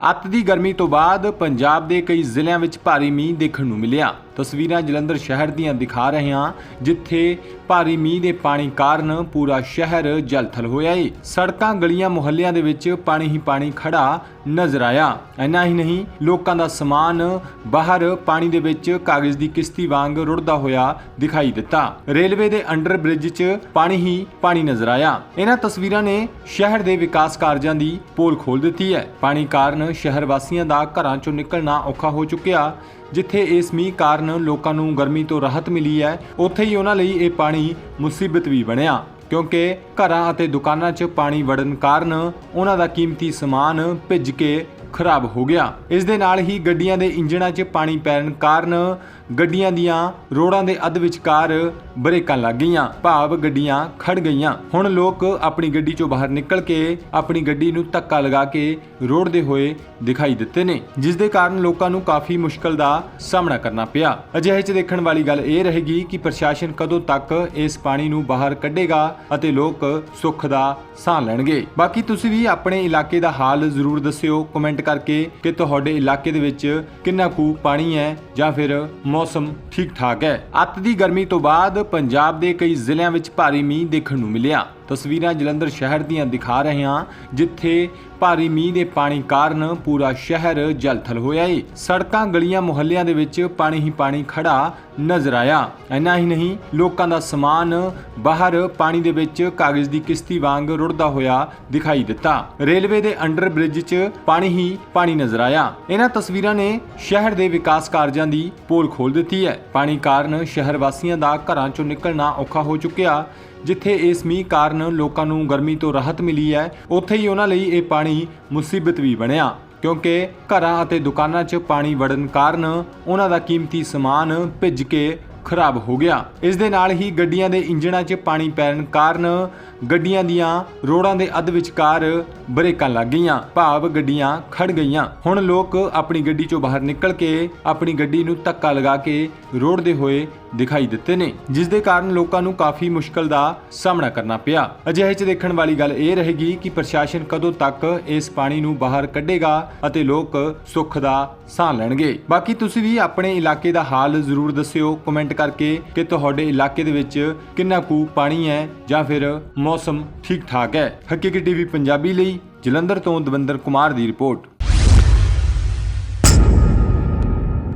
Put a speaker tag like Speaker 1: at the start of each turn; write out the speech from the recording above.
Speaker 1: ਅੱਤ ਦੀ ਗਰਮੀ ਤੋਂ ਬਾਅਦ ਪੰਜਾਬ ਦੇ ਕਈ ਜ਼ਿਲ੍ਹਿਆਂ ਵਿੱਚ ਭਾਰੀ ਮੀਂਹ ਦੇਖਣ ਨੂੰ ਮਿਲਿਆ। ਤਸਵੀਰਾਂ ਜਲੰਧਰ ਸ਼ਹਿਰ ਦੀਆਂ ਦਿਖਾ ਰਹੇ ਹਾਂ, ਜਿੱਥੇ ਭਾਰੀ ਮੀਂਹ ਦੇ ਪਾਣੀ ਕਾਰਨ ਪੂਰਾ ਸ਼ਹਿਰ ਜਲਥਲ ਹੋਇਆ ਏ। ਸੜਕਾਂ, ਗਲੀਆਂ, ਮੁਹੱਲਿਆਂ ਦੇ ਵਿੱਚ ਪਾਣੀ ਹੀ ਪਾਣੀ ਖੜਾ ਨਜ਼ਰ ਆਇਆ। ਇੰਨਾ ਹੀ ਨਹੀਂ, ਲੋਕਾਂ ਦਾ ਸਮਾਨ ਬਾਹਰ ਪਾਣੀ ਦੇ ਵਿੱਚ ਕਾਗਜ਼ ਦੀ ਕਿਸ਼ਤੀ ਵਾਂਗ ਰੁੜਦਾ ਹੋਇਆ ਦਿਖਾਈ ਦਿੱਤਾ। ਰੇਲਵੇ ਦੇ ਅੰਡਰ ਬ੍ਰਿਜ 'ਚ ਪਾਣੀ ਹੀ ਪਾਣੀ ਨਜ਼ਰ ਆਇਆ। ਇਹਨਾਂ ਤਸਵੀਰਾਂ ਨੇ ਸ਼ਹਿਰ ਦੇ ਵਿਕਾਸ ਕਾਰਜਾਂ ਦੀ ਪੋਲ ਖੋਲ ਦਿੱਤੀ ਹੈ। ਪਾਣੀ ਕਾਰਨ ਸ਼ਹਿਰ ਵਾਸੀਆਂ ਦਾ ਘਰਾਂ 'ਚੋਂ ਨਿਕਲਣਾ ਔਖਾ ਹੋ ਚੁੱਕਿਆ, ਜਿੱਥੇ ਇਸ ਮੀਂਹ ਕਾਰਨ ਲੋਕਾਂ ਨੂੰ ਗਰਮੀ ਤੋਂ ਰਾਹਤ ਮਿਲੀ ਹੈ, ਉੱਥੇ ਹੀ ਉਹਨਾਂ ਲਈ ਇਹ ਪਾਣੀ ਮੁਸੀਬਤ ਵੀ ਬਣਿਆ। ਕਿਉਂਕਿ ਘਰਾਂ ਅਤੇ ਦੁਕਾਨਾਂ 'ਚ ਪਾਣੀ ਵੜਨ ਕਾਰਨ ਉਹਨਾਂ ਦਾ ਕੀਮਤੀ ਸਮਾਨ ਭਿੱਜ ਕੇ ਖਰਾਬ ਹੋ ਗਿਆ। ਇਸ ਦੇ ਨਾਲ ਹੀ ਗੱਡੀਆਂ ਦੇ ਇੰਜਣਾਂ 'ਚ ਪਾਣੀ ਪੈਣ ਕਾਰਨ ਗੱਡੀਆਂ ਦੀਆਂ ਰੋਡਾਂ ਦੇ ਅੱਧ ਵਿਚਕਾਰ ਬ੍ਰੇਕਾਂ ਲੱਗ ਗਈਆਂ। ਭਾਵ ਗੱਡੀਆਂ ਖੜ ਗਈਆਂ। ਹੁਣ ਲੋਕ ਆਪਣੀ ਗੱਡੀ 'ਚੋਂ ਬਾਹਰ ਨਿਕਲ ਕੇ ਆਪਣੀ ਗੱਡੀ ਨੂੰ ਧੱਕਾ ਲਗਾ ਕੇ ਰੋੜਦੇ ਹੋਏ ਦਿਖਾਈ ਦਿੱਤੇ ਨੇ, ਜਿਸ ਦੇ ਕਾਰਨ ਲੋਕਾਂ ਨੂੰ ਕਾਫੀ ਮੁਸ਼ਕਲ ਦਾ ਸਾਹਮਣਾ ਕਰਨਾ ਪਿਆ। ਅਜਿਹੇ 'ਚ ਦੇਖਣ ਵਾਲੀ ਗੱਲ ਇਹ ਰਹੇਗੀ ਕਿ ਪ੍ਰਸ਼ਾਸਨ ਕਦੋਂ ਤੱਕ ਇਸ ਪਾਣੀ ਨੂੰ ਬਾਹਰ ਕੱਢੇਗਾ ਅਤੇ ਲੋਕ ਸੁੱਖ ਦਾ ਸਾਹ ਲੈਣਗੇ। ਬਾਕੀ ਤੁਸੀਂ ਵੀ ਆਪਣੇ ਇਲਾਕੇ ਦਾ ਹਾਲ ਜ਼ਰੂਰ ਦੱਸਿਓ, ਕਮੈਂਟ ਕਰਕੇ ਕਿ ਤੁਹਾਡੇ ਇਲਾਕੇ ਦੇ ਵਿੱਚ ਕਿੰਨਾ ਕੁ ਪਾਣੀ ਹੈ ਜਾਂ ਫਿਰ ਮੌਸਮ ਠੀਕ ਠਾਕ ਹੈ। ਅੱਤ ਦੀ ਗਰਮੀ ਤੋਂ ਬਾਅਦ ਪੰਜਾਬ ਦੇ ਕਈ ਜ਼ਿਲ੍ਹਿਆਂ ਵਿੱਚ ਭਾਰੀ ਮੀਂਹ ਦੇਖਣ ਨੂੰ ਮਿਲਿਆ। ਤਸਵੀਰਾਂ ਜਲੰਧਰ ਸ਼ਹਿਰ ਦੀਆਂ ਦਿਖਾ ਰਹੇ ਹਾਂ, ਜਿੱਥੇ ਭਾਰੀ ਮੀਂਹ ਦੇ ਪਾਣੀ ਕਾਰਨ ਪੂਰਾ ਸ਼ਹਿਰ ਜਲਥਲ ਹੋਇਆ ਏ। ਸੜਕਾਂ, ਗਲੀਆਂ, ਮੁਹੱਲਿਆਂ ਦੇ ਵਿੱਚ ਪਾਣੀ ਹੀ ਪਾਣੀ ਖੜਾ ਨਜ਼ਰ ਆਇਆ। ਇੰਨਾ ਹੀ ਨਹੀਂ, ਲੋਕਾਂ ਦਾ ਸਮਾਨ ਬਾਹਰ ਪਾਣੀ ਦੇ ਵਿੱਚ ਕਾਗਜ਼ ਦੀ ਕਿਸ਼ਤੀ ਵਾਂਗ ਰੁੜਦਾ ਹੋਇਆ ਦਿਖਾਈ ਦਿੱਤਾ। ਰੇਲਵੇ ਦੇ ਅੰਡਰ ਬ੍ਰਿਜ 'ਚ ਪਾਣੀ ਹੀ ਪਾਣੀ ਨਜ਼ਰ ਆਇਆ। ਇਹਨਾਂ ਤਸਵੀਰਾਂ ਨੇ ਸ਼ਹਿਰ ਦੇ ਵਿਕਾਸ ਕਾਰਜਾਂ ਦੀ ਪੋਲ ਖੋਲ ਦਿੱਤੀ ਹੈ। ਪਾਣੀ ਕਾਰਨ ਸ਼ਹਿਰ ਵਾਸੀਆਂ ਦਾ ਘਰਾਂ 'ਚੋਂ ਨਿਕਲਣਾ ਔਖਾ ਹੋ ਚੁੱਕਿਆ। ਜਿੱਥੇ ਇਸ ਮੀਂਹ ਕਾਰਨ ਲੋਕਾਂ ਨੂੰ ਗਰਮੀ ਤੋਂ ਰਾਹਤ ਮਿਲੀ ਹੈ, ਉੱਥੇ ਹੀ ਉਹਨਾਂ ਲਈ ਇਹ ਪਾਣੀ ਮੁਸੀਬਤ ਵੀ ਬਣਿਆ। ਕਿਉਂਕਿ ਘਰਾਂ ਅਤੇ ਦੁਕਾਨਾਂ 'ਚ ਪਾਣੀ ਵੜਨ ਕਾਰਨ ਉਹਨਾਂ ਦਾ ਕੀਮਤੀ ਸਮਾਨ ਭਿੱਜ ਕੇ ਖਰਾਬ ਹੋ ਗਿਆ। ਇਸ ਦੇ ਨਾਲ ਹੀ ਗੱਡੀਆਂ ਦੇ ਇੰਜਣਾਂ 'ਚ ਪਾਣੀ ਪੈਣ ਕਾਰਨ ਗੱਡੀਆਂ ਦੀਆਂ ਰੋਡਾਂ ਦੇ ਅੱਧ ਵਿਚਕਾਰ ਬ੍ਰੇਕਾਂ ਲੱਗ ਗਈਆਂ। ਭਾਵ ਗੱਡੀਆਂ ਖੜ ਗਈਆਂ। ਹੁਣ ਲੋਕ ਆਪਣੀ ਗੱਡੀ 'ਚੋਂ ਬਾਹਰ ਨਿਕਲ ਕੇ ਆਪਣੀ ਗੱਡੀ ਨੂੰ ਧੱਕਾ ਲਗਾ ਕੇ ਰੋੜਦੇ ਹੋਏ ਦਿਖਾਈ ਦਿੱਤੇ ਨੇ, ਜਿਸ ਦੇ ਕਾਰਨ ਲੋਕਾਂ ਨੂੰ ਕਾਫੀ ਮੁਸ਼ਕਲ ਦਾ ਸਾਹਮਣਾ ਕਰਨਾ ਪਿਆ। ਅਜਿਹੇ 'ਚ ਦੇਖਣ ਵਾਲੀ ਗੱਲ ਇਹ ਰਹੇਗੀ ਕਿ ਪ੍ਰਸ਼ਾਸਨ ਕਦੋਂ ਤੱਕ ਇਸ ਪਾਣੀ ਨੂੰ ਬਾਹਰ ਕੱਢੇਗਾ ਅਤੇ ਲੋਕ ਸੁੱਖ ਦਾ ਸਾਹ ਲੈਣਗੇ। ਬਾਕੀ ਤੁਸੀਂ ਵੀ ਆਪਣੇ ਇਲਾਕੇ ਦਾ ਹਾਲ ਜ਼ਰੂਰ ਦੱਸਿਓ, ਕਮੈਂਟ ਕਮੈਂਟ ਕਰਕੇ ਕਿ ਤੁਹਾਡੇ ਇਲਾਕੇ ਦੇ ਵਿੱਚ ਕਿੰਨਾ ਕੁ ਪਾਣੀ ਹੈ ਜਾਂ ਫਿਰ ਮੌਸਮ ਠੀਕ ਠਾਕ ਹੈ। ਹਕੀਕੀ ਟੀਵੀ ਪੰਜਾਬੀ ਲਈ ਜਲੰਧਰ ਤੋਂ ਦਵਿੰਦਰ ਕੁਮਾਰ ਦੀ ਰਿਪੋਰਟ।